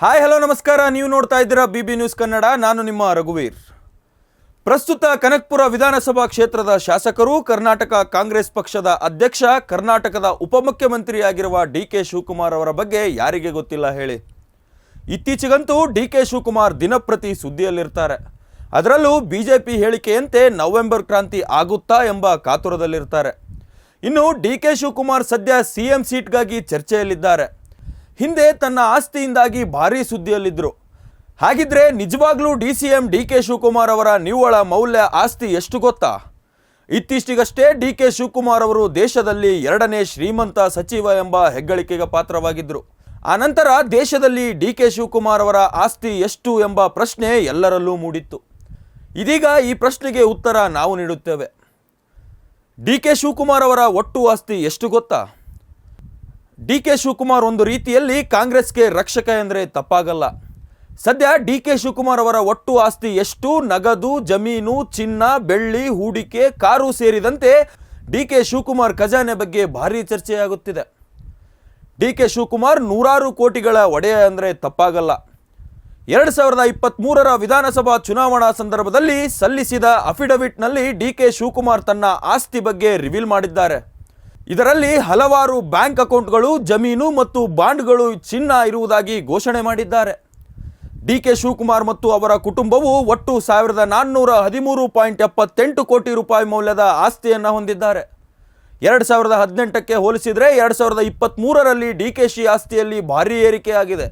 Hi hello ನಮಸ್ಕಾರ. ನೀವು ನೋಡ್ತಾ ಇದ್ದೀರಾ ಬಿ ಬಿ ನ್ಯೂಸ್ ಕನ್ನಡ ನಾನು ನಿಮ್ಮ ರಘುವೀರ್. ಪ್ರಸ್ತುತ ಕನಕ್ಪುರ ವಿಧಾನಸಭಾ ಕ್ಷೇತ್ರದ ಶಾಸಕರು, ಕರ್ನಾಟಕ ಕಾಂಗ್ರೆಸ್ ಪಕ್ಷದ ಅಧ್ಯಕ್ಷ, ಕರ್ನಾಟಕದ ಉಪಮುಖ್ಯಮಂತ್ರಿಯಾಗಿರುವ ಡಿ ಕೆ ಶಿವಕುಮಾರ್ ಅವರ ಬಗ್ಗೆ ಯಾರಿಗೆ ಗೊತ್ತಿಲ್ಲ ಹೇಳಿ. ಇತ್ತೀಚೆಗಂತೂ ಡಿ ಕೆ ಶಿವಕುಮಾರ್ ದಿನಪ್ರತಿ ಸುದ್ದಿಯಲ್ಲಿರ್ತಾರೆ. ಅದರಲ್ಲೂ ಬಿಜೆಪಿ ಹೇಳಿಕೆಯಂತೆ ನವೆಂಬರ್ ಕ್ರಾಂತಿ ಆಗುತ್ತಾ ಎಂಬ ಕಾತುರದಲ್ಲಿರ್ತಾರೆ. ಇನ್ನು ಡಿ ಕೆ ಶಿವಕುಮಾರ್ ಸದ್ಯ ಸಿಎಂ ಸೀಟ್ಗಾಗಿ ಚರ್ಚೆಯಲ್ಲಿದ್ದಾರೆ. ಹಿಂದೆ ತನ್ನ ಆಸ್ತಿಯಿಂದಾಗಿ ಭಾರೀ ಸುದ್ದಿಯಲ್ಲಿದ್ದರು ಹಾಗಿದ್ರೆ ನಿಜವಾಗ್ಲೂ D C M D K Shivakumar ಅವರ ನಿವ್ವಳ ಮೌಲ್ಯ ಆಸ್ತಿ ಎಷ್ಟು ಗೊತ್ತಾ? ಇತ್ತೀಚೆಗಷ್ಟೇ ಡಿ ಕೆ ಶಿವಕುಮಾರ್ ಅವರು ದೇಶದಲ್ಲಿ ಎರಡನೇ ಶ್ರೀಮಂತ ಸಚಿವ ಎಂಬ ಹೆಗ್ಗಳಿಕೆಗೆ ಪಾತ್ರವಾಗಿದ್ದರು ಆನಂತರ ದೇಶದಲ್ಲಿ ಡಿ ಕೆ ಶಿವಕುಮಾರ್ ಅವರ ಆಸ್ತಿ ಎಷ್ಟು ಎಂಬ ಪ್ರಶ್ನೆ ಎಲ್ಲರಲ್ಲೂ ಮೂಡಿತ್ತು. ಇದೀಗ ಈ ಪ್ರಶ್ನೆಗೆ ಉತ್ತರ ನಾವು ನೀಡುತ್ತೇವೆ. ಡಿ ಕೆ ಶಿವಕುಮಾರ್ ಅವರ ಒಟ್ಟು ಆಸ್ತಿ ಎಷ್ಟು ಗೊತ್ತಾ? ಡಿ ಕೆ ಶಿವಕುಮಾರ್ ಒಂದು ರೀತಿಯಲ್ಲಿ ಕಾಂಗ್ರೆಸ್ಗೆ ರಕ್ಷಕ ಎಂದರೆ ತಪ್ಪಾಗಲ್ಲ. ಸದ್ಯ ಡಿ ಕೆ ಶಿವಕುಮಾರ್ ಅವರ ಒಟ್ಟು ಆಸ್ತಿ ಎಷ್ಟು? ನಗದು, ಜಮೀನು, ಚಿನ್ನ, ಬೆಳ್ಳಿ, ಹೂಡಿಕೆ, ಕಾರು ಸೇರಿದಂತೆ ಡಿ ಕೆ ಶಿವಕುಮಾರ್ ಖಜಾನೆ ಬಗ್ಗೆ ಭಾರೀ ಚರ್ಚೆಯಾಗುತ್ತಿದೆ. ಡಿ ಕೆ ಶಿವಕುಮಾರ್ ನೂರಾರು ಕೋಟಿಗಳ ಒಡೆಯ ಅಂದರೆ ತಪ್ಪಾಗಲ್ಲ. ಎರಡು ಸಾವಿರದ ಇಪ್ಪತ್ತ್ಮೂರರ ವಿಧಾನಸಭಾ ಚುನಾವಣಾ ಸಂದರ್ಭದಲ್ಲಿ ಸಲ್ಲಿಸಿದ ಅಫಿಡವಿಟ್ನಲ್ಲಿ ಡಿ ಕೆ ಶಿವಕುಮಾರ್ ತನ್ನ ಆಸ್ತಿ ಬಗ್ಗೆ ರಿವೀಲ್ ಮಾಡಿದ್ದಾರೆ. ಇದರಲ್ಲಿ ಹಲವಾರು ಬ್ಯಾಂಕ್ ಅಕೌಂಟ್ಗಳು, ಜಮೀನು ಮತ್ತು ಬಾಂಡ್ಗಳು ಚಿನ್ನ ಇರುವುದಾಗಿ ಘೋಷಣೆ ಮಾಡಿದ್ದಾರೆ. ಡಿ ಕೆ ಶಿವಕುಮಾರ್ ಮತ್ತು ಅವರ ಕುಟುಂಬವು ಒಟ್ಟು ಸಾವಿರದ ನಾನ್ನೂರ ಹದಿಮೂರು ಪಾಯಿಂಟ್ ಎಪ್ಪತ್ತೆಂಟು ಕೋಟಿ ರೂಪಾಯಿ ಮೌಲ್ಯದ ಆಸ್ತಿಯನ್ನು ಹೊಂದಿದ್ದಾರೆ. ಎರಡು ಸಾವಿರದ ಹದಿನೆಂಟಕ್ಕೆ ಹೋಲಿಸಿದರೆ ಎರಡು ಸಾವಿರದ ಇಪ್ಪತ್ತ್ಮೂರರಲ್ಲಿ ಡಿ ಕೆ ಶಿ ಆಸ್ತಿಯಲ್ಲಿ ಭಾರೀ ಏರಿಕೆಯಾಗಿದೆ.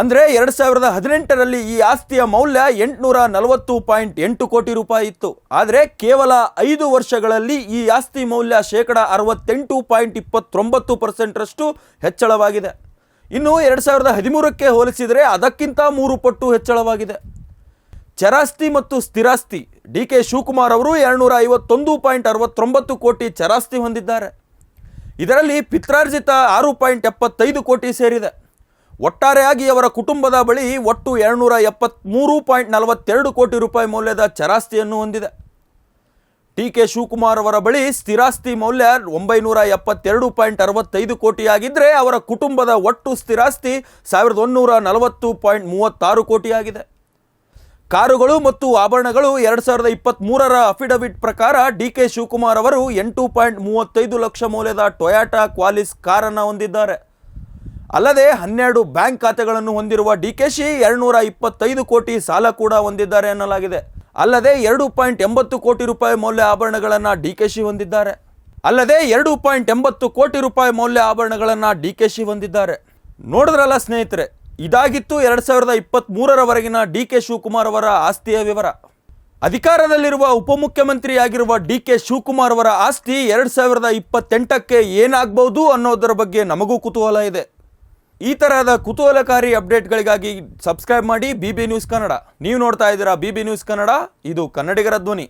ಅಂದರೆ ಎರಡು ಸಾವಿರದ ಹದಿನೆಂಟರಲ್ಲಿ ಈ ಆಸ್ತಿಯ ಮೌಲ್ಯ ಎಂಟುನೂರ ನಲವತ್ತು ಪಾಯಿಂಟ್ ಎಂಟು ಕೋಟಿ ರೂಪಾಯಿ ಇತ್ತು. ಆದರೆ ಕೇವಲ ಐದು ವರ್ಷಗಳಲ್ಲಿ ಈ ಆಸ್ತಿ ಮೌಲ್ಯ ಶೇಕಡ ಅರವತ್ತೆಂಟು ಪಾಯಿಂಟ್ ಇಪ್ಪತ್ತೊಂಬತ್ತು ಪರ್ಸೆಂಟ್ರಷ್ಟು ಹೆಚ್ಚಳವಾಗಿದೆ. ಇನ್ನು ಎರಡು ಸಾವಿರದ ಹದಿಮೂರಕ್ಕೆ ಹೋಲಿಸಿದರೆ ಅದಕ್ಕಿಂತ ಮೂರು ಪಟ್ಟು ಹೆಚ್ಚಳವಾಗಿದೆ. ಚರಾಸ್ತಿ ಮತ್ತು ಸ್ಥಿರಾಸ್ತಿ, ಡಿ ಕೆ ಶಿವಕುಮಾರ್ ಅವರು ಎರಡುನೂರ ಐವತ್ತೊಂದು ಪಾಯಿಂಟ್ ಅರವತ್ತೊಂಬತ್ತು ಕೋಟಿ ಚರಾಸ್ತಿ ಹೊಂದಿದ್ದಾರೆ. ಇದರಲ್ಲಿ ಪಿತ್ರಾರ್ಜಿತ ಆರು ಪಾಯಿಂಟ್ ಎಪ್ಪತ್ತೈದು ಕೋಟಿ ಸೇರಿದೆ. ಒಟ್ಟಾರೆಯಾಗಿ ಅವರ ಕುಟುಂಬದ ಬಳಿ ಒಟ್ಟು ಎರಡುನೂರ ಎಪ್ಪತ್ತ್ಮೂರು ಪಾಯಿಂಟ್ ನಲವತ್ತೆರಡು ಕೋಟಿ ರೂಪಾಯಿ ಮೌಲ್ಯದ ಚರಾಸ್ತಿಯನ್ನು ಹೊಂದಿದೆ. ಟಿ ಕೆ ಶಿವಕುಮಾರ್ ಅವರ ಬಳಿ ಸ್ಥಿರಾಸ್ತಿ ಮೌಲ್ಯ ಒಂಬೈನೂರ ಎಪ್ಪತ್ತೆರಡು ಪಾಯಿಂಟ್ ಅರವತ್ತೈದು ಕೋಟಿಯಾಗಿದ್ದರೆ ಅವರ ಕುಟುಂಬದ ಒಟ್ಟು ಸ್ಥಿರಾಸ್ತಿ ಸಾವಿರದ ಒಂದೂರ ನಲವತ್ತು ಪಾಯಿಂಟ್ ಮೂವತ್ತಾರು ಕೋಟಿಯಾಗಿದೆ. ಕಾರುಗಳು ಮತ್ತು ಆಭರಣಗಳು ಎರಡು ಸಾವಿರದ ಇಪ್ಪತ್ತ್ಮೂರರ ಅಫಿಡವಿಟ್ ಪ್ರಕಾರ ಡಿ ಕೆ ಶಿವಕುಮಾರ್ ಅವರು ಎಂಟು ಪಾಯಿಂಟ್ ಮೂವತ್ತೈದು ಲಕ್ಷ ಮೌಲ್ಯದ ಟೊಯಾಟಾ ಕ್ವಾಲಿಸ್ ಕಾರನ್ನು ಹೊಂದಿದ್ದಾರೆ. ಅಲ್ಲದೆ ಹನ್ನೆರಡು ಬ್ಯಾಂಕ್ ಖಾತೆಗಳನ್ನು ಹೊಂದಿರುವ ಡಿ ಕೆ ಶಿ ಎರಡುನೂರ ಇಪ್ಪತ್ತೈದು ಕೋಟಿ ಸಾಲ ಕೂಡ ಹೊಂದಿದ್ದಾರೆ ಎನ್ನಲಾಗಿದೆ ಅಲ್ಲದೆ ಎರಡು ಪಾಯಿಂಟ್ ಎಂಬತ್ತು ಕೋಟಿ ರೂಪಾಯಿ ಮೌಲ್ಯ ಆಭರಣಗಳನ್ನು ಡಿ ಕೆ ಶಿ ಹೊಂದಿದ್ದಾರೆ. ಅಲ್ಲದೆ ಎರಡು ಪಾಯಿಂಟ್ ಎಂಬತ್ತು ಕೋಟಿ ರೂಪಾಯಿ ಮೌಲ್ಯ ಆಭರಣಗಳನ್ನು ಡಿ ಕೆ ಶಿ ಹೊಂದಿದ್ದಾರೆ. ನೋಡಿದ್ರಲ್ಲ ಸ್ನೇಹಿತರೆ, ಇದಾಗಿತ್ತು ಎರಡು ಸಾವಿರದ ಇಪ್ಪತ್ತ್ಮೂರರವರೆಗಿನ ಡಿ ಕೆ ಶಿವಕುಮಾರ್ ಅವರ ಆಸ್ತಿಯ ವಿವರ. ಅಧಿಕಾರದಲ್ಲಿರುವ ಉಪಮುಖ್ಯಮಂತ್ರಿಯಾಗಿರುವ ಡಿ ಕೆ ಶಿವಕುಮಾರ್ ಅವರ ಆಸ್ತಿ ಎರಡು ಸಾವಿರದ ಇಪ್ಪತ್ತೆಂಟಕ್ಕೆ ಏನಾಗ್ಬೋದು ಅನ್ನೋದರ ಬಗ್ಗೆ ನಮಗೂ ಕುತೂಹಲ ಇದೆ. ಈ ತರಹದ ಕುತೂಹಲಕಾರಿ ಅಪ್ಡೇಟ್ಗಳಿಗಾಗಿ ಸಬ್ಸ್ಕ್ರೈಬ್ ಮಾಡಿ ಬಿ ನ್ಯೂಸ್ ಕನ್ನಡ. ನೀವು ನೋಡ್ತಾ ಇದ್ದೀರಾ ಬಿ ಬಿ ನ್ಯೂಸ್ ಕನ್ನಡ, ಇದು ಕನ್ನಡಿಗರ ಧ್ವನಿ.